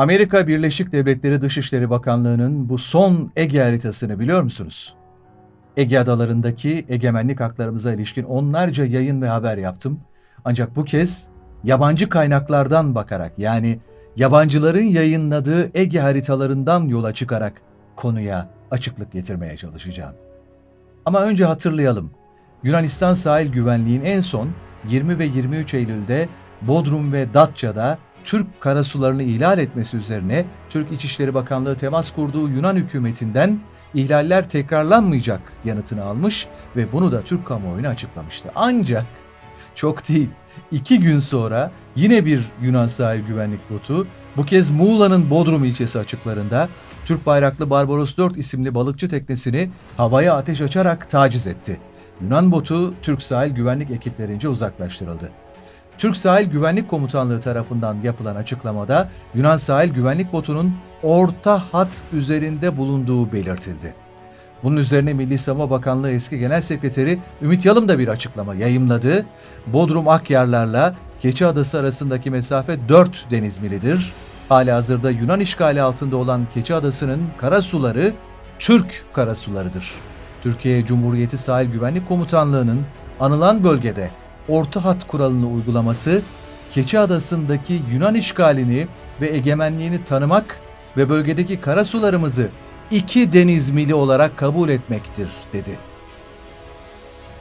Amerika Birleşik Devletleri Dışişleri Bakanlığı'nın bu son Ege haritasını biliyor musunuz? Ege adalarındaki egemenlik haklarımıza ilişkin onlarca yayın ve haber yaptım. Ancak bu kez yabancı kaynaklardan bakarak yani yabancıların yayınladığı Ege haritalarından yola çıkarak konuya açıklık getirmeye çalışacağım. Ama önce hatırlayalım. Yunanistan sahil güvenliğin en son 20 ve 23 Eylül'de Bodrum ve Datça'da Türk karasularını ihlal etmesi üzerine Türk İçişleri Bakanlığı temas kurduğu Yunan hükümetinden ihlaller tekrarlanmayacak yanıtını almış ve bunu da Türk kamuoyuna açıklamıştı. Ancak çok değil, iki gün sonra yine bir Yunan sahil güvenlik botu bu kez Muğla'nın Bodrum ilçesi açıklarında Türk bayraklı Barbaros 4 isimli balıkçı teknesini havaya ateş açarak taciz etti. Yunan botu Türk sahil güvenlik ekiplerince uzaklaştırıldı. Türk Sahil Güvenlik Komutanlığı tarafından yapılan açıklamada Yunan sahil güvenlik botunun orta hat üzerinde bulunduğu belirtildi. Bunun üzerine Milli Savunma Bakanlığı eski Genel Sekreteri Ümit Yalım da bir açıklama yayımladı. Bodrum Akyarlar'la Keçi Adası arasındaki mesafe 4 deniz milidir. Hali hazırda Yunan işgali altında olan Keçi Adası'nın kara suları Türk karasularıdır. Türkiye Cumhuriyeti Sahil Güvenlik Komutanlığı'nın anılan bölgede orta hat kuralını uygulaması Keçi Adası'ndaki Yunan işgalini ve egemenliğini tanımak ve bölgedeki karasularımızı iki deniz mili olarak kabul etmektir dedi.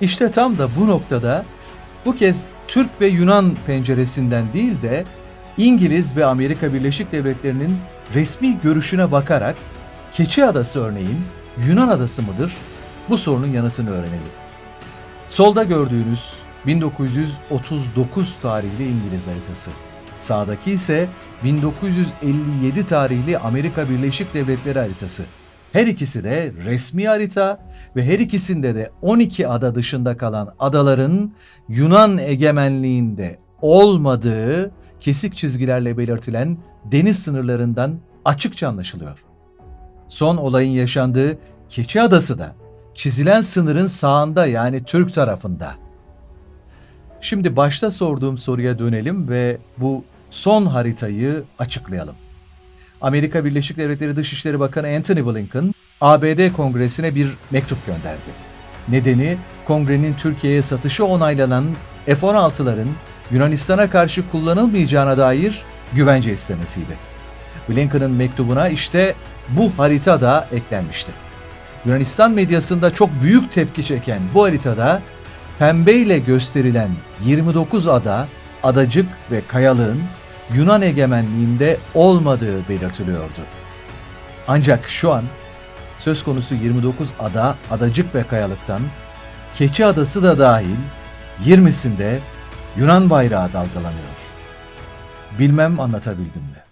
İşte tam da bu noktada bu kez Türk ve Yunan penceresinden değil de İngiliz ve Amerika Birleşik Devletleri'nin resmi görüşüne bakarak Keçi Adası örneğin Yunan adası mıdır? Bu sorunun yanıtını öğrenelim. Solda gördüğünüz 1939 tarihli İngiliz haritası. Sağdaki ise 1957 tarihli Amerika Birleşik Devletleri haritası. Her ikisi de resmi harita ve her ikisinde de 12 ada dışında kalan adaların Yunan egemenliğinde olmadığı kesik çizgilerle belirtilen deniz sınırlarından açıkça anlaşılıyor. Son olayın yaşandığı Keçi Adası da çizilen sınırın sağında yani Türk tarafında. Şimdi başta sorduğum soruya dönelim ve bu son haritayı açıklayalım. Amerika Birleşik Devletleri Dışişleri Bakanı Antony Blinken, ABD Kongresi'ne bir mektup gönderdi. Nedeni kongrenin Türkiye'ye satışı onaylanan F-16'ların Yunanistan'a karşı kullanılmayacağına dair güvence istemesiydi. Blinken'ın mektubuna işte bu harita da eklenmişti. Yunanistan medyasında çok büyük tepki çeken bu haritada pembeyle gösterilen 29 ada, adacık ve kayalığın Yunan egemenliğinde olmadığı belirtiliyordu. Ancak şu an söz konusu 29 ada, adacık ve kayalıktan Keçi Adası da dahil 20'sinde Yunan bayrağı dalgalanıyor. Bilmem anlatabildim mi?